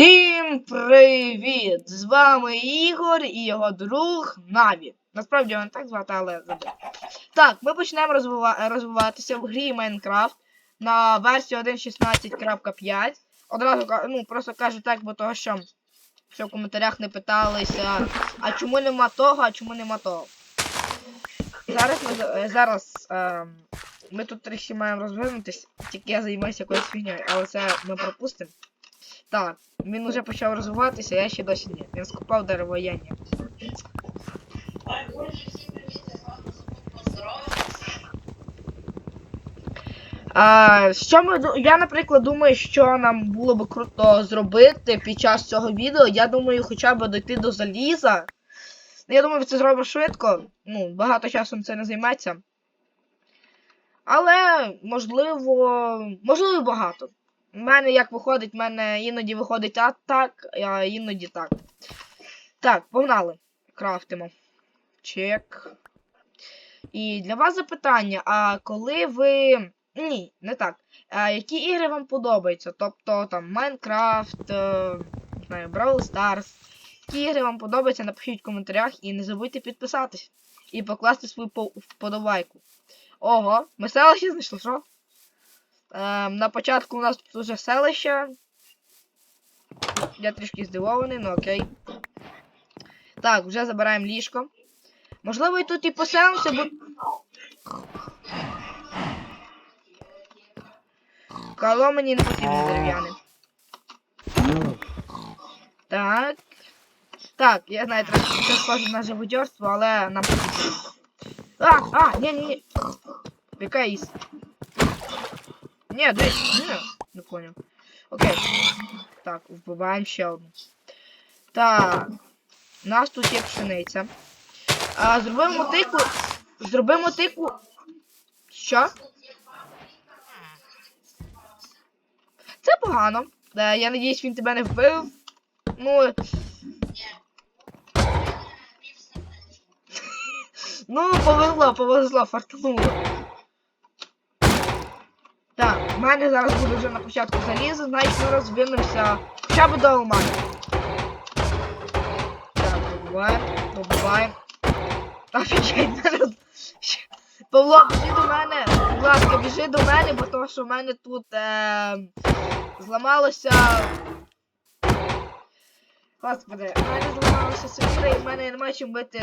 Всім привіт! З вами Ігор і його друг Наві. Насправді не так звати, але забив. Так, ми почнемо розвива- розвиватися в грі Майнкрафт на версію 1.16.5. Одразу ну, просто кажу так, бо того, що, що в коментарях не питалися, а чому нема того, а чому нема того. Зараз ми, за- е, зараз, ем, ми тут трохи маємо розвинутись, тільки я займаюся якоюсь фігньою, але це ми пропустимо. Так, він уже почав розвиватися, я ще досі ні. Він скопав дерево, а я ні. А, що ми, я, наприклад, думаю, що нам було б круто зробити під час цього відео. Я думаю, хоча б дойти до заліза. Ну, Я думаю, це зробимо швидко. Ну, багато часу це не займеться. Але, можливо, можливо, багато. У мене як виходить, в мене іноді виходить а так, а іноді так. Так, погнали. Крафтимо. Чек. І для вас запитання: а коли ви. Ні, не так. А, які ігри вам подобаються? Тобто там Майнкрафт, е, не знаю, Brawl Stars. Які ігри вам подобаються, напишіть в коментарях і не забудьте підписатись. І покласти свою по- вподобайку. Ого, ми селище знайшли, що? Ем, на початку у нас тут уже селище. Я трішки здивований, ну окей. Так, вже забираємо ліжко. Можливо, і тут і поселимося, бо. Кало мені не потрібно дерев'яне. Так. Так, я знаю, це схоже на живодерство, але нам потрібно. А, а, ні, ні, ні. Ні, дивись, ні, не понял. Окей. Так, вбиваємо ще одну. Так. У нас тут є пшениця. А, зробимо тику. Зробимо тику. Що? Це погано. Е, я надіюсь, він тебе не вбив. Ну. Ну, повезло, повезло, фартануло. Так, в мене зараз буде вже на початку залізо, значить ми розвинемося хоча б до алмазу. Так, добуваємо, добуваємо. Офігеть, зараз. Павло, біжи до мене. Будь ласка, біжи до мене, бо то, що в мене тут е, зламалося. Господи, в мене зламалося сокира і в мене немає чим бити.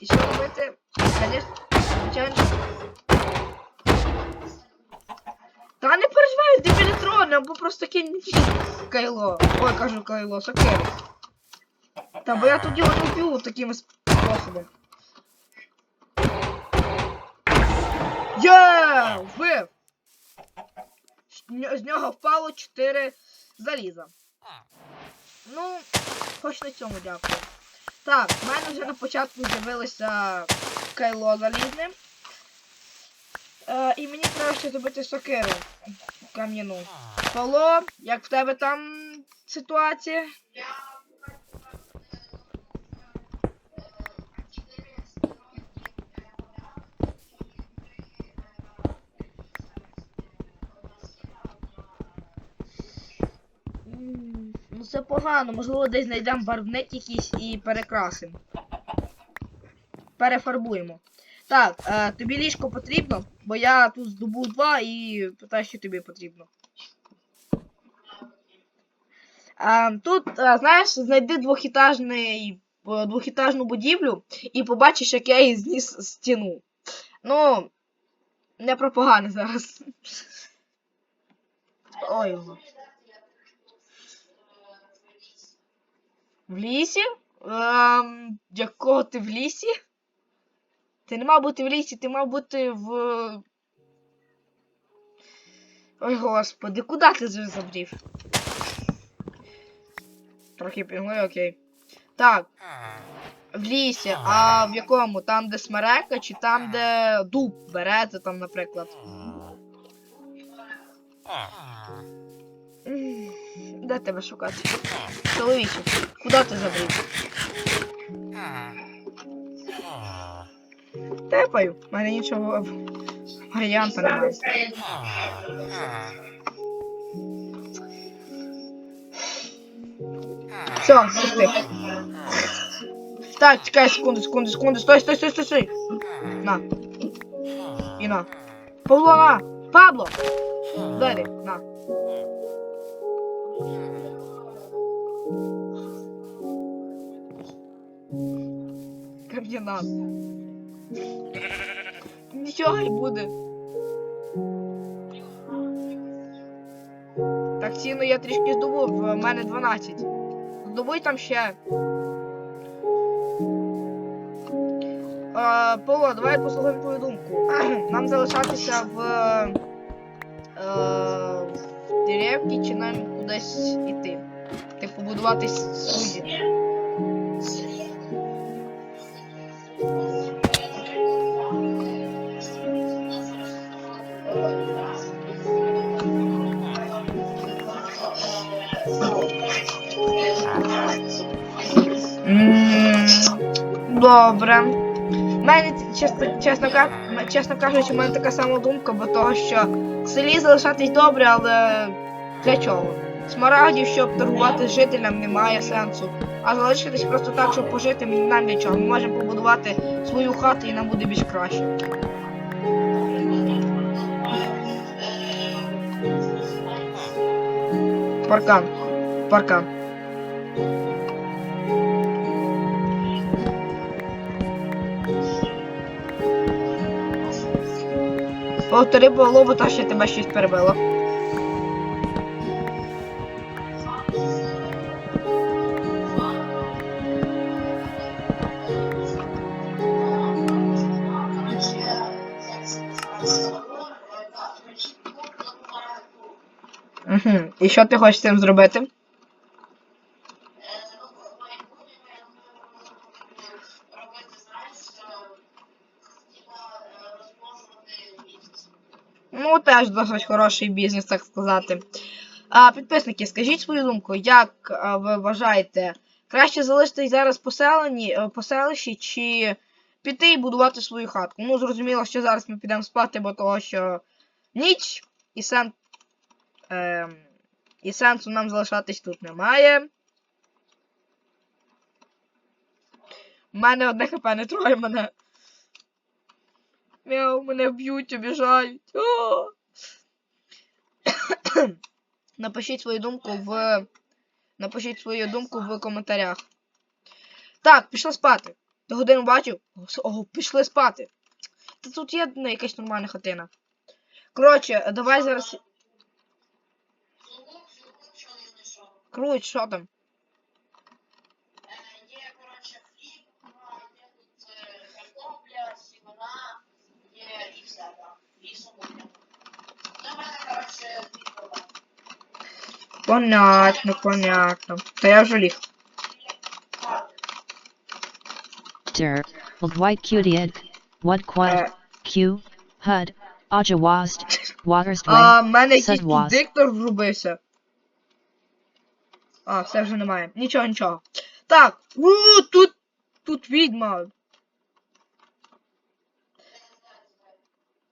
І що робити? Звичайно. Та не переживай, трона, або просто кинь кайло. Ой, кажу кайло, сокиру. Та бо я тут його не вб'ю таким способом. Є! Вбив! З нього впало 4 заліза. Ну, хоч на цьому дякую. Так, в мене вже на початку з'явилося кайло залізне. Е, і мені треба ще зробити сокиру кам'яну. Павло, як в тебе там ситуація? Ну це погано, можливо, десь знайдемо барвник якийсь і перекрасимо. Перефарбуємо. Так, е, тобі ліжко потрібно, бо я тут здобув два і питаю, що тобі потрібно. Е, тут, е, знаєш, знайди двохітажний, е, двохітажну будівлю і побачиш, як я її зніс стіну. Ну, не про зараз. Ой. В лісі? Ем, якого ти в лісі? Ти не мав бути в лісі, ти мав бути в. Ой, господи, куди ти забрів? Трохи пігли, окей. Так. В лісі, а в якому? Там, де смерека, чи там, де дуб береться, там, наприклад. Де тебе шукати? Чоловіче, куди ти забрів? Тепаю, в мене іншого варіанта немає. Все, пусти. Так, чекай, секунду, секунду, секунду. Стой, стой, стой, стой, стой. На. І на. Павло, на. Пабло. Далі, на. Ко мне на. Нічого не буде. Так, ціну я трішки здобув, в мене 12. Здобуй там ще. Е, Павло, давай послухаємо твою думку. Нам залишатися в, е, в деревні чи нам кудись іти? Типу будувати свої. Добре. У мене, чесно, чесно, чесно кажучи, у мене така сама думка, бо того, що в селі залишатись добре, але для чого? Смарагдів, щоб торгувати з жителям, немає сенсу. А залишитись просто так, щоб пожити, мені нам для чого. Ми можемо побудувати свою хату і нам буде більш краще. Паркан. Паркан. Повтори Павло, бо то ще тебе щось перебило. І що ти хочеш цим зробити? Ну, теж досить хороший бізнес, так сказати. А, підписники, скажіть свою думку, як а, ви вважаєте, краще залишитись зараз поселені, е, поселищі чи піти і будувати свою хатку? Ну, зрозуміло, що зараз ми підемо спати, бо того, що ніч і сен... Е, і сенсу нам залишатись тут немає. У мене одне хп не троє мене. Мяу, мене б'ють, обіжають. Напишіть свою думку в. Напишіть свою думку в коментарях. Так, пішли спати. Ти годину бачив? Ого, пішли спати. Та тут є якась нормальна хатина. Коротше, давай зараз. Круть, що там? Є, коротше, хліб, а, є тут е, картопля, сімена, є і все там. Лісом буде. Ну, в мене, коротше, дві проблеми. Понятно, понятно. Та я вже ліг. Der, Old White Cutie What Quad, Е, Q, Hud, Ajawast, Watersdway, А, в мене якийсь тут диктор врубився. А, все вже немає. Нічого, нічого. Так, у, тут, тут відьма.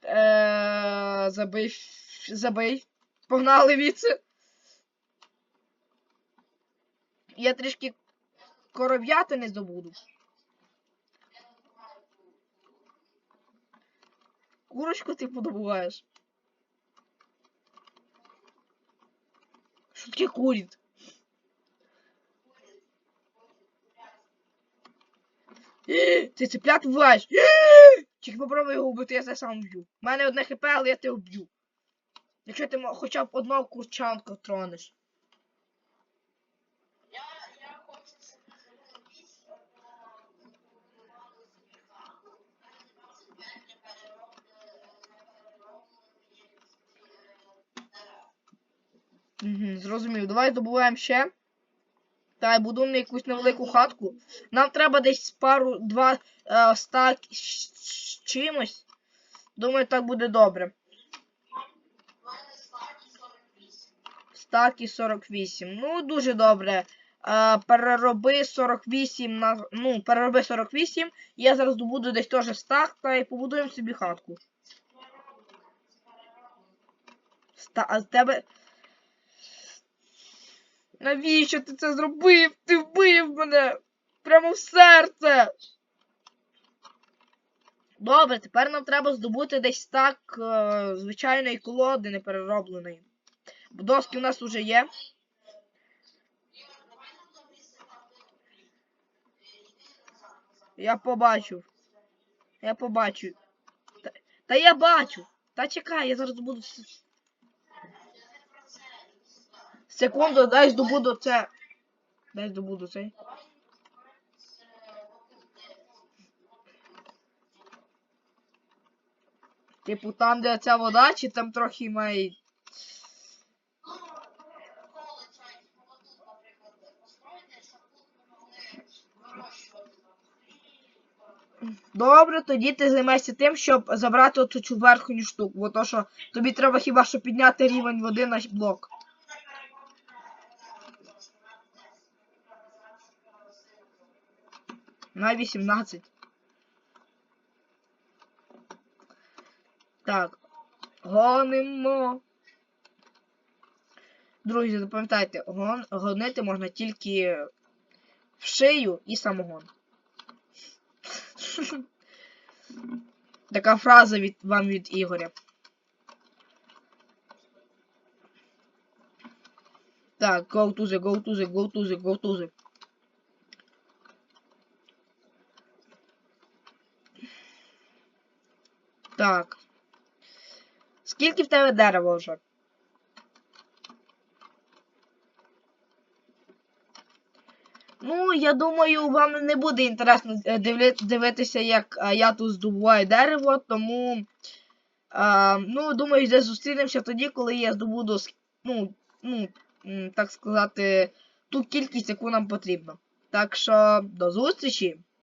Е, забий, забий. Погнали віце. Я трішки коров'яти не здобуду. Курочку ти подобуваєш. Що таке курить? Ти цеплят. Е, Тільки попробуй його вбити, я тебе сам вб'ю. У мене одне хп, але я тебе вб'ю. Якщо ти хоча б одного курчанка тронеш. Я, я хочу, щоб ми зробили ліс, бо побудували собі хату. У мене 25 не перероблено, не перероблені ці дерева. Угу, зрозумів. Давай добуваємо ще. Та й будуємо якусь невелику хатку. Нам треба десь пару, два е, стак з з чимось. Думаю, так буде добре. У мене статі 48. Стак і 48. Ну, дуже добре. Е, перероби 48 на. Ну, перероби 48. Я зараз добуду десь теж стак та й побудуємо собі хатку. Ста, а з тебе. Навіщо ти це зробив? Ти вбив мене! Прямо в серце! Добре, тепер нам треба здобути десь так е, звичайної колоди непереробленої. Доски у нас вже є. Я побачив. Я побачу. Та, та я бачу. Та чекай, я зараз буду. Секунду, дай здобуду це. Дай здобуду цей. Типу там, де ця вода, чи там трохи має. Добре, тоді ти займайся тим, щоб забрати оцю цю верхню штуку, бо то що тобі треба хіба що підняти рівень води на блок. На 18. Так. Гонимо. Друзі, запам'ятайте, гон, гонити можна тільки в шию і самогон. Така фраза від вам від Ігоря. Так, go to the, go to the, go to the, go to the. Так. Скільки в тебе дерева вже? Ну, я думаю, вам не буде інтересно е, дивитися, як е, я тут здобуваю дерево, тому. А, ну, думаю, десь зустрінемося тоді, коли я здобуду, ну, ну, так сказати, ту кількість, яку нам потрібно. Так що, до зустрічі!